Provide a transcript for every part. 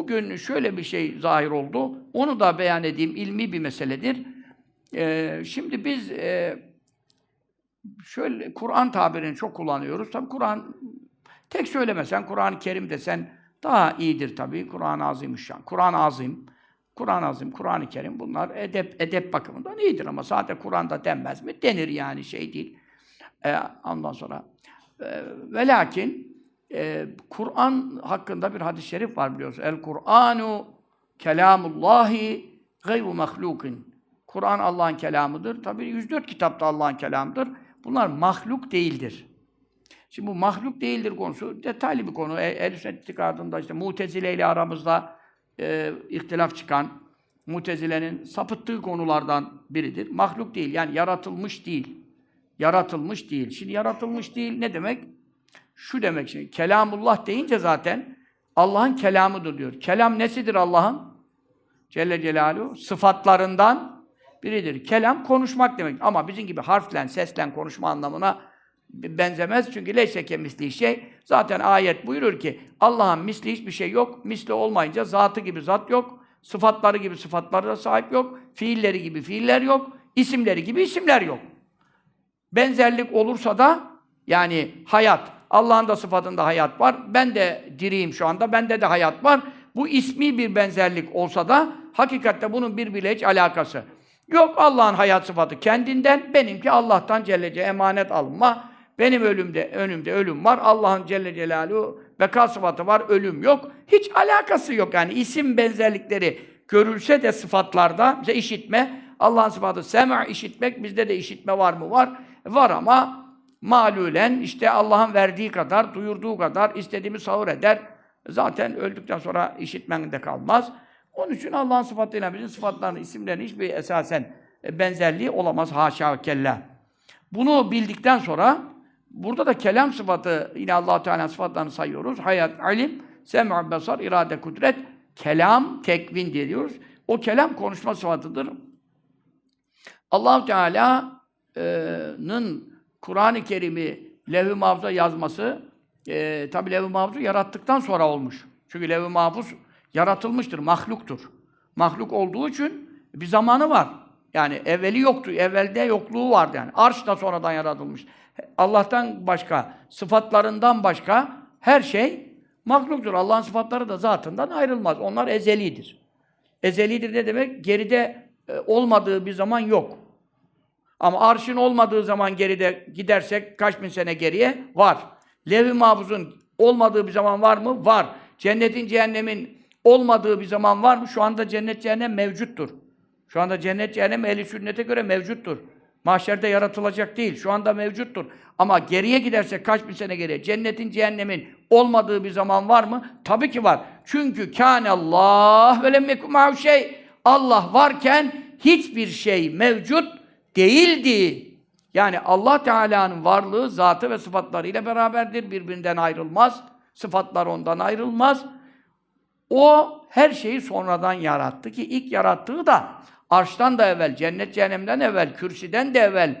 bugün şöyle bir şey zahir oldu. Onu da beyan edeyim. ilmi bir meseledir. Ee, şimdi biz e, şöyle Kur'an tabirini çok kullanıyoruz. Tabi Kur'an tek söylemesen Kur'an-ı Kerim desen daha iyidir tabii. Kur'an-ı Azimüşşan. Kur'an-ı Azim, Kur'an-ı Azim, Kur'an-ı Kerim bunlar edep edep bakımından iyidir ama sadece Kur'an'da denmez mi? Denir yani şey değil. Ee, ondan sonra e, ve lakin e, Kur'an hakkında bir hadis-i şerif var biliyorsunuz. El Kur'anu kelamullahi gayru mahlukin. Kur'an Allah'ın kelamıdır. Tabii 104 kitap da Allah'ın kelamıdır. Bunlar mahluk değildir. Şimdi bu mahluk değildir konusu detaylı bir konu. El sünnet itikadında işte Mutezile ile aramızda e, ihtilaf çıkan Mutezile'nin sapıttığı konulardan biridir. Mahluk değil yani yaratılmış değil. Yaratılmış değil. Şimdi yaratılmış değil ne demek? Şu demek şimdi. Kelamullah deyince zaten Allah'ın kelamıdır diyor. Kelam nesidir Allah'ın? Celle Celaluhu sıfatlarından biridir. Kelam konuşmak demek. Ama bizim gibi harflen, seslen konuşma anlamına benzemez. Çünkü leyse misli şey. Zaten ayet buyurur ki Allah'ın misli hiçbir şey yok. Misli olmayınca zatı gibi zat yok. Sıfatları gibi sıfatlara sahip yok. Fiilleri gibi fiiller yok. isimleri gibi isimler yok. Benzerlik olursa da yani hayat, Allah'ın da sıfatında hayat var. Ben de diriyim şu anda. Bende de hayat var. Bu ismi bir benzerlik olsa da hakikatte bunun birbiriyle hiç alakası. Yok Allah'ın hayat sıfatı kendinden, benimki Allah'tan Celle emanet alınma. Benim ölümde, önümde ölüm var. Allah'ın Celle Celaluhu beka sıfatı var, ölüm yok. Hiç alakası yok yani. isim benzerlikleri görülse de sıfatlarda, bize işitme, Allah'ın sıfatı sema, işitmek, bizde de işitme var mı? Var. Var ama malulen işte Allah'ın verdiği kadar, duyurduğu kadar istediğimi sahur eder. Zaten öldükten sonra işitmen de kalmaz. Onun için Allah'ın sıfatıyla bizim sıfatlarının, isimlerinin hiçbir esasen benzerliği olamaz. Haşa kella. Bunu bildikten sonra burada da kelam sıfatı yine Allah Teala sıfatlarını sayıyoruz. Hayat, ilim, sem'u, besar, irade, kudret, kelam, tekvin diyoruz. O kelam konuşma sıfatıdır. Allah Teala'nın Kur'an-ı Kerim'i levh-i mahfuza yazması e, tabi levh-i mahfuzu yarattıktan sonra olmuş. Çünkü levh-i mahfuz yaratılmıştır, mahluktur. Mahluk olduğu için bir zamanı var. Yani evveli yoktu, evvelde yokluğu vardı yani. Arş da sonradan yaratılmış. Allah'tan başka, sıfatlarından başka her şey mahluktur. Allah'ın sıfatları da zatından ayrılmaz. Onlar ezelidir. Ezelidir ne demek? Geride e, olmadığı bir zaman yok. Ama arşın olmadığı zaman geride gidersek kaç bin sene geriye var. Lev-i mahfuzun olmadığı bir zaman var mı? Var. Cennetin, cehennemin olmadığı bir zaman var mı? Şu anda cennet, cehennem mevcuttur. Şu anda cennet, cehennem ehli sünnete göre mevcuttur. Mahşerde yaratılacak değil. Şu anda mevcuttur. Ama geriye gidersek kaç bin sene geriye? Cennetin, cehennemin olmadığı bir zaman var mı? Tabii ki var. Çünkü Allah ve şey. Allah varken hiçbir şey mevcut değildi. Yani Allah Teala'nın varlığı zatı ve sıfatlarıyla beraberdir. Birbirinden ayrılmaz. Sıfatlar ondan ayrılmaz. O her şeyi sonradan yarattı ki ilk yarattığı da arştan da evvel, cennet cehennemden evvel, kürsiden de evvel,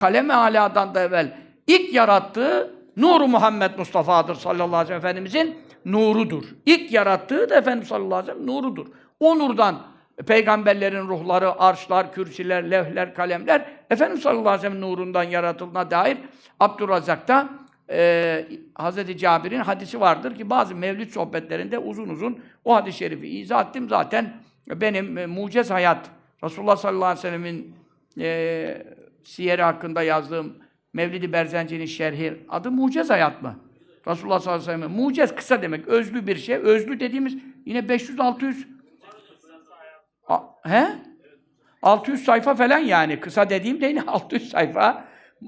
kalem-i aladan da evvel ilk yarattığı nuru Muhammed Mustafa'dır sallallahu aleyhi ve sellem Efendimizin nurudur. İlk yarattığı da Efendimiz sallallahu aleyhi ve sellem nurudur. O nurdan peygamberlerin ruhları, arşlar, kürsiler, levhler, kalemler Efendimiz sallallahu aleyhi ve sellem nurundan yaratıldığına dair Abdurrazak'ta e, Hz. Cabir'in hadisi vardır ki bazı mevlid sohbetlerinde uzun uzun o hadis-i şerifi izah ettim. Zaten benim e, mucez hayat, Resulullah sallallahu aleyhi ve sellemin e, siyeri hakkında yazdığım Mevlid-i Berzenci'nin şerhi adı mucez hayat mı? Resulullah sallallahu aleyhi ve sellem'in mucez kısa demek, özlü bir şey. Özlü dediğimiz yine 500-600 A, he? 600 sayfa falan yani. Kısa dediğim de yine 600 sayfa.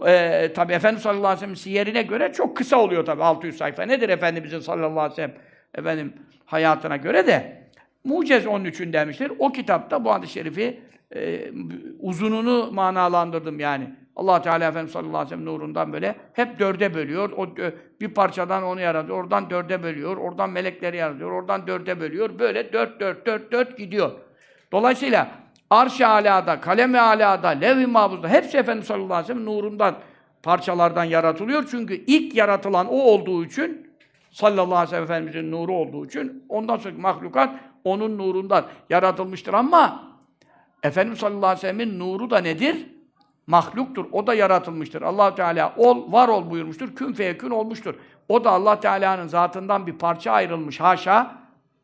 Ee, tabi Efendimiz sallallahu aleyhi ve sellem siyerine göre çok kısa oluyor tabi 600 sayfa. Nedir Efendimizin sallallahu aleyhi ve sellem efendim hayatına göre de mucez onun için demiştir. O kitapta bu hadis-i şerifi e, uzununu manalandırdım yani. allah Teala Efendimiz sallallahu aleyhi ve sellem nurundan böyle hep dörde bölüyor. O bir parçadan onu yaratıyor. Oradan dörde bölüyor. Oradan melekleri yaratıyor. Oradan dörde bölüyor. Böyle dört dört dört dört gidiyor. Dolayısıyla arş-ı alada, kalem-i alada, lev-i mahfuzda hepsi Efendimiz sallallahu aleyhi ve sellem nurundan, parçalardan yaratılıyor. Çünkü ilk yaratılan o olduğu için sallallahu aleyhi ve sellem Efendimizin nuru olduğu için ondan sonra mahlukat onun nurundan yaratılmıştır ama Efendimiz sallallahu aleyhi ve sellemin nuru da nedir? Mahluktur. O da yaratılmıştır. allah Teala ol, var ol buyurmuştur. Kün feyekün olmuştur. O da allah Teala'nın zatından bir parça ayrılmış. Haşa.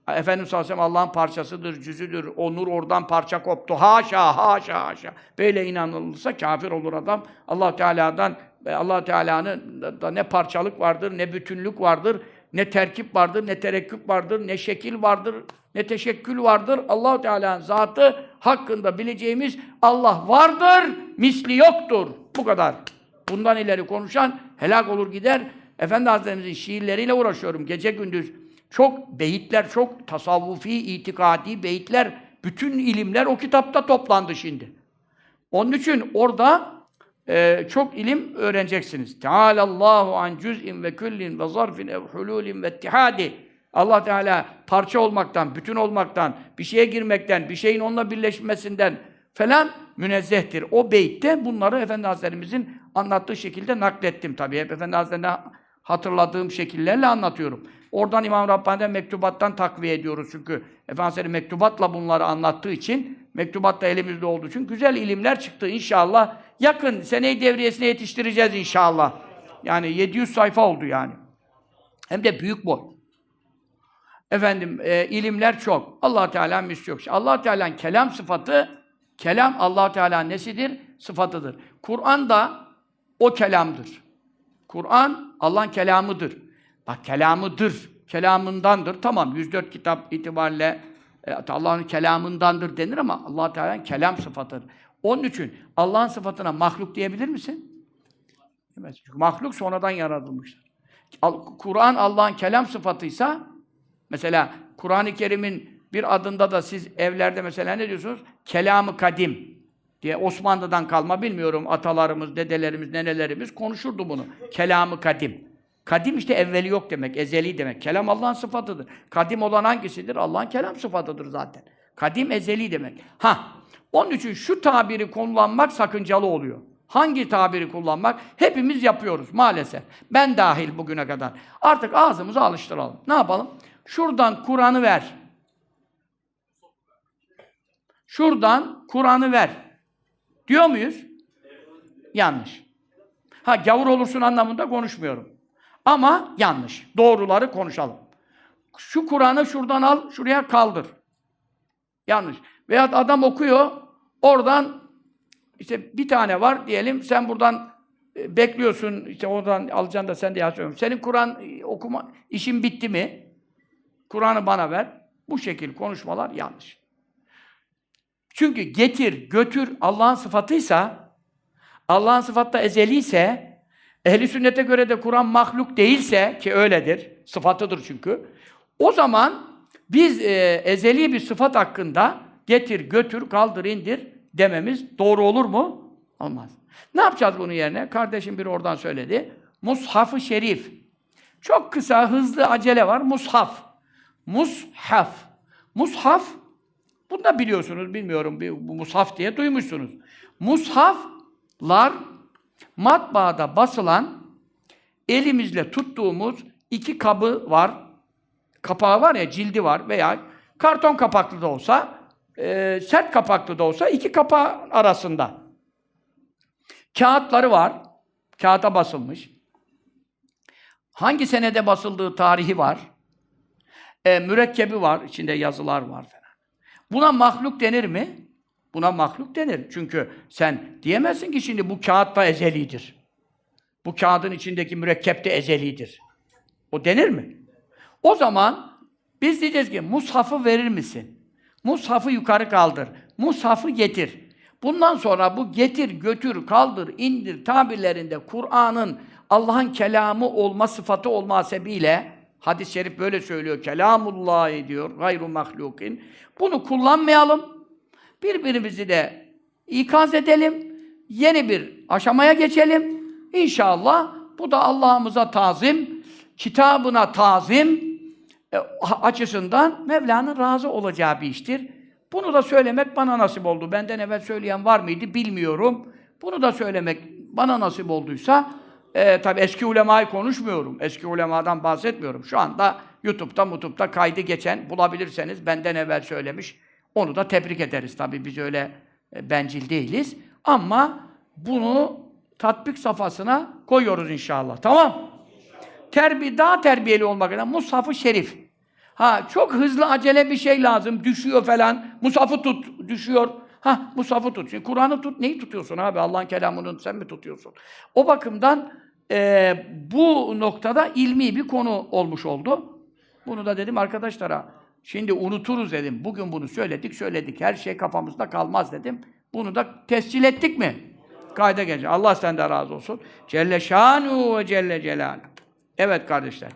Efendimiz sallallahu Allah'ın parçasıdır, cüzüdür. O nur oradan parça koptu. Haşa, haşa, haşa. Böyle inanılırsa kafir olur adam. allah Teala'dan allah Teala'nın da ne parçalık vardır, ne bütünlük vardır, ne terkip vardır, ne terekküp vardır, ne şekil vardır, ne teşekkül vardır. allah Teala'nın zatı hakkında bileceğimiz Allah vardır, misli yoktur. Bu kadar. Bundan ileri konuşan helak olur gider. Efendi Hazretlerimizin şiirleriyle uğraşıyorum gece gündüz. Çok beyitler, çok tasavvufi, itikadi beyitler, bütün ilimler o kitapta toplandı şimdi. Onun için orada e, çok ilim öğreneceksiniz. Teâlâllâhu an cüz'in ve küllin ve zarfin ev hulûlin ve ittihâdi. Allah Teala parça olmaktan, bütün olmaktan, bir şeye girmekten, bir şeyin onunla birleşmesinden falan münezzehtir. O beytte bunları Efendi Hazretlerimizin anlattığı şekilde naklettim tabii. Hep Efendi Hazretlerine hatırladığım şekillerle anlatıyorum. Oradan İmam Rabbani'den mektubattan takviye ediyoruz çünkü Efendimiz mektubatla bunları anlattığı için, mektubat da elimizde olduğu için güzel ilimler çıktı inşallah. Yakın seneyi devriyesine yetiştireceğiz inşallah. Yani 700 sayfa oldu yani. Hem de büyük boy. Efendim e, ilimler çok. Allah Teala misli yok. Allah Teala'nın kelam sıfatı kelam Allah Teala nesidir? Sıfatıdır. Kur'an da o kelamdır. Kur'an Allah'ın kelamıdır. Bak kelamıdır. Kelamındandır. Tamam 104 kitap itibariyle e, Allah'ın kelamındandır denir ama Allah Teala'nın kelam sıfatıdır. Onun için Allah'ın sıfatına mahluk diyebilir misin? Demez. Çünkü mahluk sonradan yaratılmıştır. Kur'an Allah'ın kelam sıfatıysa mesela Kur'an-ı Kerim'in bir adında da siz evlerde mesela ne diyorsunuz? Kelamı kadim diye Osmanlı'dan kalma bilmiyorum atalarımız, dedelerimiz, nenelerimiz konuşurdu bunu. Kelamı kadim. Kadim işte evveli yok demek, ezeli demek. Kelam Allah'ın sıfatıdır. Kadim olan hangisidir? Allah'ın kelam sıfatıdır zaten. Kadim ezeli demek. Ha, onun için şu tabiri kullanmak sakıncalı oluyor. Hangi tabiri kullanmak? Hepimiz yapıyoruz maalesef. Ben dahil bugüne kadar. Artık ağzımızı alıştıralım. Ne yapalım? Şuradan Kur'an'ı ver. Şuradan Kur'an'ı ver. Diyor muyuz? Yanlış. Ha gavur olursun anlamında konuşmuyorum. Ama yanlış. Doğruları konuşalım. Şu Kur'an'ı şuradan al, şuraya kaldır. Yanlış. Veyahut adam okuyor, oradan işte bir tane var diyelim, sen buradan e, bekliyorsun, işte oradan alacaksın da sen de yazıyorsun. Senin Kur'an e, okuma, işin bitti mi? Kur'an'ı bana ver. Bu şekil konuşmalar yanlış. Çünkü getir, götür Allah'ın sıfatıysa, Allah'ın sıfatı da ezeliyse, ehli sünnete göre de Kur'an mahluk değilse, ki öyledir, sıfatıdır çünkü, o zaman biz e, ezeli bir sıfat hakkında getir, götür, kaldır, indir dememiz doğru olur mu? Olmaz. Ne yapacağız bunun yerine? Kardeşim biri oradan söyledi. Mushaf-ı Şerif. Çok kısa, hızlı, acele var. Mushaf. Mushaf. Mushaf bunu da biliyorsunuz, bilmiyorum, bu mushaf diye duymuşsunuz. Mushaflar matbaada basılan elimizle tuttuğumuz iki kabı var. Kapağı var ya, cildi var veya karton kapaklı da olsa, e, sert kapaklı da olsa iki kapağı arasında. Kağıtları var. Kağıta basılmış. Hangi senede basıldığı tarihi var. E, mürekkebi var, içinde yazılar var falan. Buna mahluk denir mi? Buna mahluk denir. Çünkü sen diyemezsin ki şimdi bu kağıt da ezelidir. Bu kağıdın içindeki mürekkep de ezelidir. O denir mi? O zaman biz diyeceğiz ki mushafı verir misin? Mushafı yukarı kaldır. Mushafı getir. Bundan sonra bu getir, götür, kaldır, indir tabirlerinde Kur'an'ın Allah'ın kelamı olma sıfatı olma sebebiyle hadis-i şerif böyle söylüyor. Kelamullah diyor. Gayru mahlukin. Bunu kullanmayalım. Birbirimizi de ikaz edelim. Yeni bir aşamaya geçelim. İnşallah bu da Allah'ımıza tazim, kitabına tazim e, açısından Mevla'nın razı olacağı bir iştir. Bunu da söylemek bana nasip oldu. Benden evvel söyleyen var mıydı bilmiyorum. Bunu da söylemek bana nasip olduysa e, tabi eski ulemayı konuşmuyorum. Eski ulemadan bahsetmiyorum. Şu anda YouTube'da, YouTube'da kaydı geçen bulabilirseniz benden evvel söylemiş. Onu da tebrik ederiz. Tabi biz öyle e, bencil değiliz. Ama bunu tatbik safhasına koyuyoruz inşallah. Tamam? Terbi, daha terbiyeli olmak adına Mushaf-ı Şerif. Ha çok hızlı acele bir şey lazım. Düşüyor falan. Mushaf'ı tut. Düşüyor. Ha Mushaf'ı tut. Kur'an'ı tut. Neyi tutuyorsun abi? Allah'ın kelamını sen mi tutuyorsun? O bakımdan e, bu noktada ilmi bir konu olmuş oldu. Bunu da dedim arkadaşlara. Şimdi unuturuz dedim. Bugün bunu söyledik, söyledik. Her şey kafamızda kalmaz dedim. Bunu da tescil ettik mi? Kayda gelecek. Allah senden razı olsun. Celle şanu ve celle celaluhu. Evet kardeşler.